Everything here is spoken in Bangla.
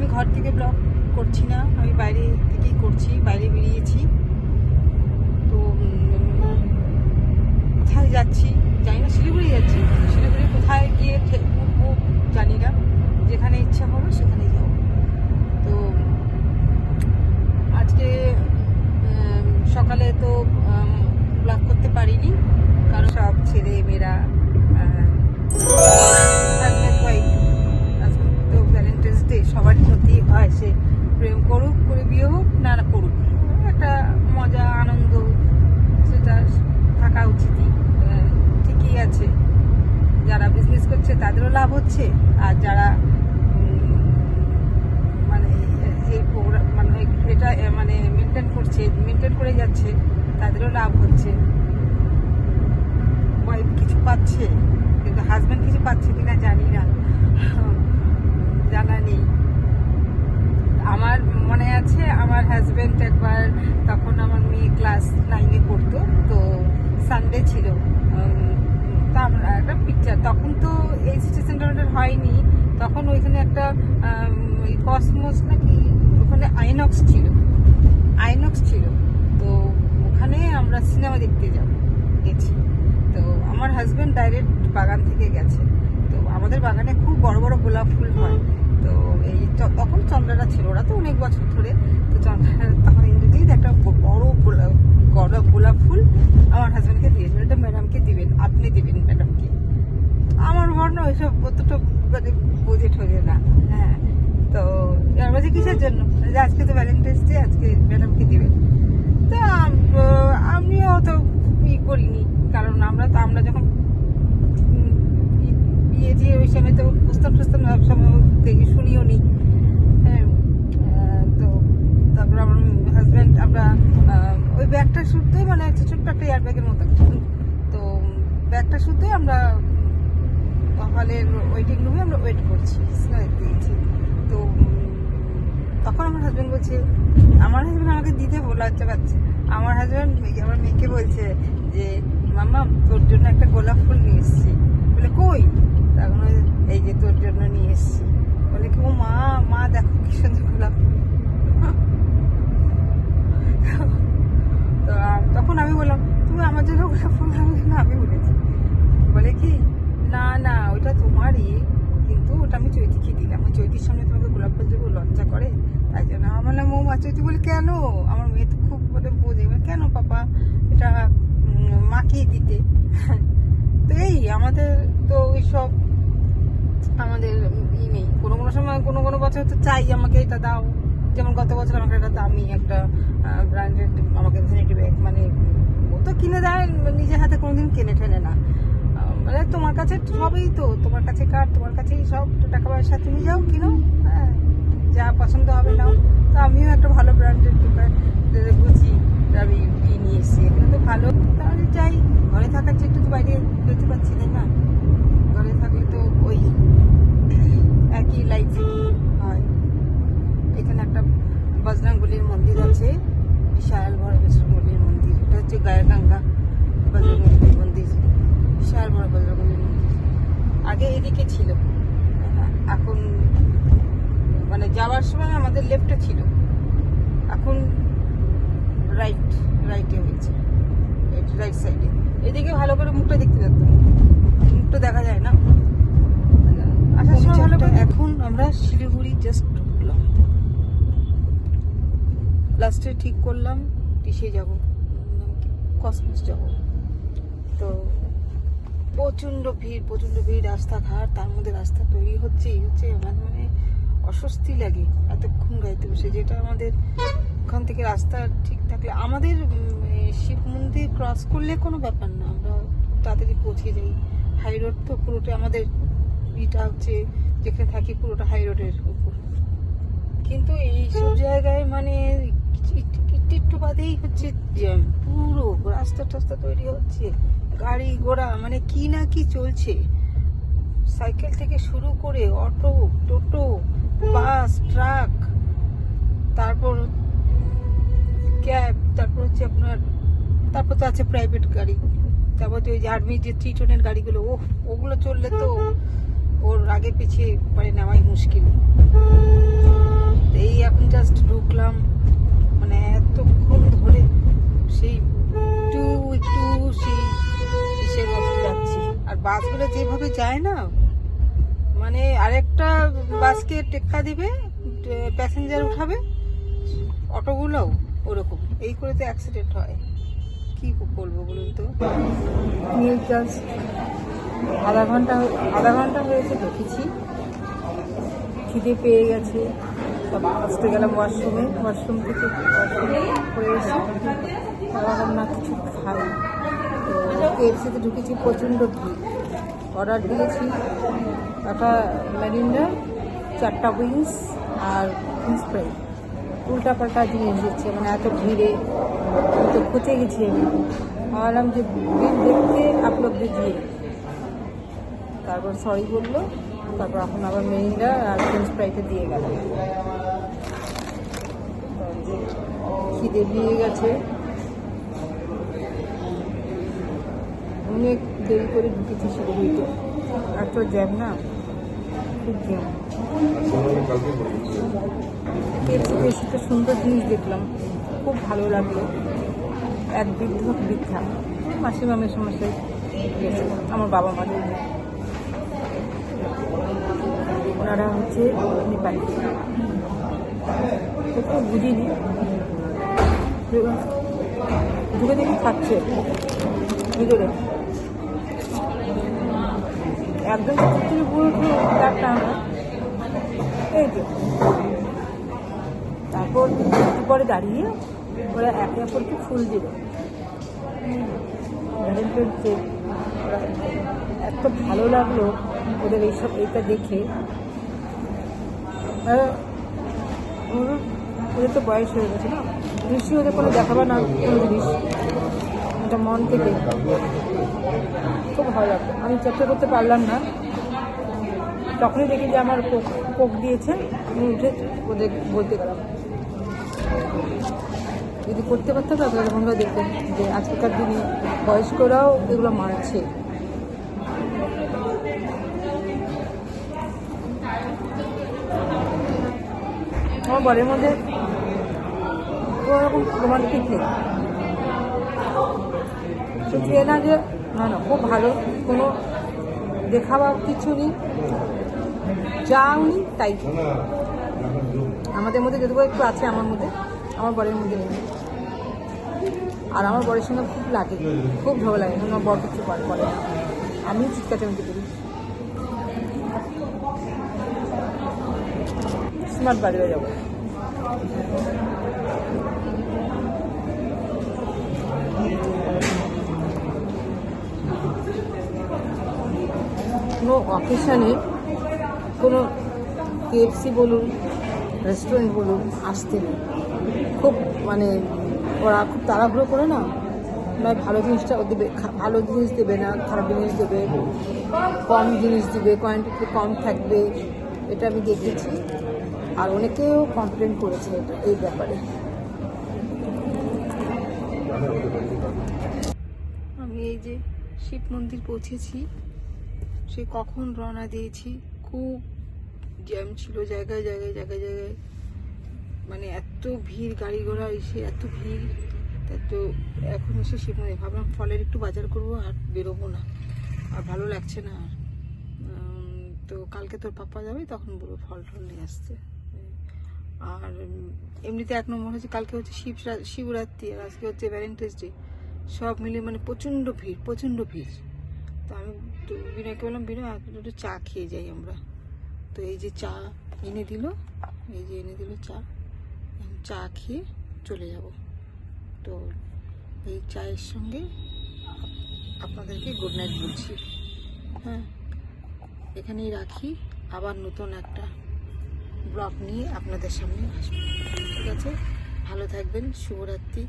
আমি ঘর থেকে ব্লগ করছি না, আমি বাইরে থেকেই করছি, বাইরে বেরিয়েছি। তো কোথায় যাচ্ছি? জানি না, শিলিগুড়ি যাচ্ছি। শিলিগুড়ি কোথায় গিয়ে উঠবো জানি না। মেনটেন করে যাচ্ছে, তাদেরও লাভ হচ্ছে। ওয়াইফ কিছু পাচ্ছে, কিন্তু হাজব্যান্ড কিছু পাচ্ছে কিনা জানি না। জানা নেই। আমার মনে আছে, আমার হাজব্যান্ড একবার তখন আমার মেয়ে ক্লাস নাইনে পড়তো, তো সানডে ছিল। তা আমরা একটা পিকচার তখন তো এই সিটি সেন্টারের হয়নি। তখন ওইখানে একটা কসমোস নাকি, ওখানে আইনক্স ছিল। আইনক্স ছিল, তো ওখানে আমরা সিনেমা দেখতে যাব, গেছি। তো আমার হাজব্যান্ড ডাইরেক্ট বাগান থেকে গেছে। তো আমাদের বাগানে খুব বড় বড় গোলাপ ফুল হয়। তো এই তখন চন্দ্রাটা ছিল, ওরা তো অনেক বছর ধরে। তো চন্দ্রাটা তখন ইন্দ্রজিৎ একটা বড় গোলাপ গোলাপ গোলাপ ফুল আমার হাজব্যান্ডকে দিয়েছিল। এটা ম্যাডামকে দিবেন, আপনি দিবেন ম্যাডামকে আমার বর না ওইসব অতটা মানে বোঝে ঠোঝে না হ্যাঁ তো এবার বলছে কিসের জন্য। আজকে তো ভ্যালেন্টাইন্স ডে আজকে ম্যাডামকে দেবে। তো আমিও তো ই করিনি, কারণ আমরা তো, আমরা যখন বিয়ে দিয়ে ওই সময় তো প্রস্তাব প্রস্তাব সব সময় দেখি শুনিও নি। হ্যাঁ তো তারপর আমার হাজব্যান্ড আমরা ওই ব্যাগটা শুদ্ধই মানে একটা ছোট্ট একটা এয়ার ব্যাগের মতো। তো ব্যাগটা শুদ্ধই আমরা হলের ওয়েটিং রুমে আমরা ওয়েট করছি স্নাই দিয়েছি। তো তখন আমার হাজব্যান্ড বলছে, আমার হাজব্যান্ড আমাকে দিতে লজ্জা পাচ্ছে। আমার হাজব্যান্ড আমার মেয়েকে বলছে যে, মাম্মা, তোর জন্য একটা গোলাপ ফুল নিয়ে এসেছি। বলে, কই? তখন এই যে তোর জন্য নিয়ে এসেছি। বলে কি ও মা মা, দেখো কি সুন্দর গোলাপ ফুল। তো তখন আমি বললাম, তুমি আমার জন্য গোলাপ ফুল আমি বলেছি বলে কি না না ওইটা তোমারই কিন্তু ওটা আমি চৈতিকে দিলাম ওই চৈতির সামনে তোমাকে গোলাপ ফুল দেবো লজ্জা করে তাই জন্য আমার বললাম ও মা চৈতি বলি কেন? আমার মেয়ে তো খুব মানে বোঝে। বলে, কেন পাপা? এটা মাকেই দিতে? তো এই আমাদের তো ওই সব আমাদের ই নেই। কোনো কোনো সময় কোনো কোনো বছর তো চাই আমাকে এটা দাও। যেমন গত বছর আমাকে একটা দামি একটা ব্র্যান্ডেড আমাকে ভ্যানিটি ব্যাগ মানে ও তো কিনে দেয় নিজের হাতে কোনোদিন কেনে ঠেনে না। মানে তোমার কাছে সবই তো। তোমার কাছে কার তোমার কাছেই সব। টাকা পয়সা তুমি যাও কিনো হ্যাঁ যা পছন্দ হবে নাও তো আমিও একটা ভালো ব্র্যান্ডের দোকান বুঝি আমি ই নিয়ে এসেছি এখানে তো ভালো তাহলে যাই ঘরে থাকার চেয়ে একটু তো বাইরে যেতে পারছি তাই না ঘরে থাকলে তো ওই একই লাইফ হয় এখানে একটা বজরঙ্গলির মন্দির আছে বিশাল বড় বজরঙ্গলির মন্দির। এটা হচ্ছে গায়াকাঙ্গা বজরঙ্গলির মন্দির। বিশাল বড় বজরঙ্গলির মন্দির। আগে এদিকে ছিল। এখন মানে যাওয়ার সময় আমাদের লেফটে ছিল। এখন রাইট রাইটে হয়েছে। রাইট সাইডে এদিকে ভালো করে মুখটা দেখতে পারতাম মুখটা দেখা যায় না। আসার সময় ভালো করে এখন আমরা শিলিগুড়ি জাস্ট ঢুকলাম লাস্টে ঠিক করলাম কিসে যাব কসমস যাব। তো প্রচণ্ড ভিড় প্রচণ্ড ভিড়, রাস্তাঘাট, তার মধ্যে রাস্তা তৈরি হচ্ছে, এই হচ্ছে আমার মানে অস্বস্তি লাগে এতক্ষণ গাইতে বসে। যেটা আমাদের ওখান থেকে রাস্তা ঠিক থাকলে, আমাদের শিব মন্দির ক্রস করলে কোনো ব্যাপার না, আমরা তাড়াতাড়ি পৌঁছে যাই। হাই রোড তো পুরোটা আমাদের ইটা হচ্ছে, যেখানে থাকি পুরোটা হাই রোডের উপর। কিন্তু এইসব জায়গায় মানে একটু একটু বাদেই হচ্ছে পুরো রাস্তা টাস্তা তৈরি হচ্ছে, গাড়ি ঘোড়া মানে কি না কি চলছে। সাইকেল থেকে শুরু করে অটো, টোটো, বাস, ট্রাক, তারপর ক্যাব, তারপর হচ্ছে আপনার, তারপর তো আছে প্রাইভেট গাড়ি, তারপর তো ওই যে আর্মির যে থ্রি টনের গাড়িগুলো ও ওগুলো চললে তো ওর আগে পিছিয়ে মানে নেওয়াই মুশকিল। এই এখন জাস্ট ঢুকলাম। যেভাবে যায় না। মানে আরেকটা বাসকে টেক্কা দিবে প্যাসেঞ্জার উঠাবে, অটোগুলোও ওরকম। এই করে তো অ্যাক্সিডেন্ট হয়। কি বলব বলুন তো? জাস্ট আধা ঘণ্টা আধা ঘণ্টা হয়েছে ঢুকেছি খিদে পেয়ে গেছে। আসতে গেলাম ওয়াশরুমে ওয়াশরুম থেকে করে এসে আবার না কিছু খাই। তো কেএফসিতে ঢুকেছি প্রচণ্ড ভিড়। অর্ডার দিয়েছি। একটা ম্যারিন্ডা, চারটা উইংস আর ফিস ফ্রাই উল্টা পাল্টা জিনিস দিচ্ছে মানে এত ভিড়ে, আমি তো খুঁজে গেছি আমি। ভাবলাম যে বিল দেখতে আপলোড দিয়ে তারপর সরি বলল, তারপর এখন আবার মেরিন্ডা আর ফ্রেঞ্চ ফ্রাইটা দিয়ে গেল। খিদে দিয়ে গেছে। অনেক দেরি করে ঢুকেছি আর তো জ্যাম না? খুব জ্যাম একটা সুন্দর জিনিস দেখলাম। খুব ভালো লাগল। এক বৃদ্ধ বৃদ্ধা। মাসিমা মেসমশাই গেছে। আমার বাবা মা ওনারা হচ্ছে নেপালি। একটু বুঝিনি। ঢুকে দেখি খাচ্ছে। ভিতরে। একজন থেকে পুরো চারটা আমরা এই যে। তারপর একটু পরে দাঁড়িয়ে ওরা একে অপরকে ফুল দিল। ভ্যালেন্টাইন্স এত ভালো লাগল ওদের এইসব, এইটা দেখে। ওদের তো বয়স হয়ে গেছে না? নিশ্চয়ই ওদের কোনো দেখাবার না কোনো জিনিস। এটা মন থেকে। খুব ভালো লাগল আমি চেষ্টা করতে পারলাম না। তখনই দেখি যে আমার কোক কোক দিয়েছে। আমি উঠে ওদের বলতে যদি করতে পারতাম তাহলে আমরা দেখতেন যে আজকালকার দিনে বয়স্করাও এগুলো মানছে আমার বরের মধ্যে কোনো রকম রোমান্টিক নেই। এ না যে, না না, খুব ভালো। কোনো দেখাবা কিছু নেই। যা উনি তাই। আমাদের মধ্যে যতটুকু একটু আছে, আমার মধ্যে। আমার বরের মধ্যে নেই। আর আমার বরের সঙ্গে খুব লাগে। খুব ভালো লাগে। আমার বর কিছু করে করে আমি চিৎকার চেমতে করি। স্মার্ট বাজারে যাব। কোনো অকেশানে কোনো কেএফসি বলুন রেস্টুরেন্ট বলুন, আসতে খুব মানে ওরা খুব তাড়াহুড়ো করে না? নয় ভালো জিনিসটা দেবে ভালো জিনিস দেবে না, খারাপ জিনিস দেবে, কম জিনিস দেবে কোয়ান্টিটি কম থাকবে, এটা আমি দেখেছি। আর অনেকেও কমপ্লেন করেছে এটা, এই ব্যাপারে। আমি এই যে শিব মন্দির পৌঁছেছি। সে কখন রওনা দিয়েছি? খুব জ্যাম ছিল জায়গায় জায়গায় জায়গায় জায়গায়। মানে এত ভিড়, গাড়ি ঘোড়া এসে এত ভিড়। তা এখন এসে শিব মন্দির ভাবলাম ফলের একটু বাজার করব আর বেরোবো না। আর ভালো লাগছে না আর। তো কালকে তোর পাপা যাবে, তখন বলব ফল টল নিয়ে আসতে। আর এমনিতে এক নম্বর হচ্ছে কালকে হচ্ছে শিব শিবরাত্রি আর আজকে হচ্ছে ভ্যালেন্টাইন্স ডে সব মিলে মানে প্রচণ্ড ভিড় প্রচণ্ড ভিড়। তো আমি বিনয়কে বললাম, বিনয় আর একটু চা খেয়ে যাই আমরা। তো এই যে চা এনে দিল, এই যে এনে দিল চা চা খেয়ে চলে যাব। তো এই চায়ের সঙ্গে আপনাদেরকে গুড নাইট বলছি। হ্যাঁ এখানেই রাখি। আবার নতুন একটা ব্লগ নিয়ে আপনাদের সামনে আসব। ঠিক আছে? ভালো থাকবেন, শুভরাত্রি।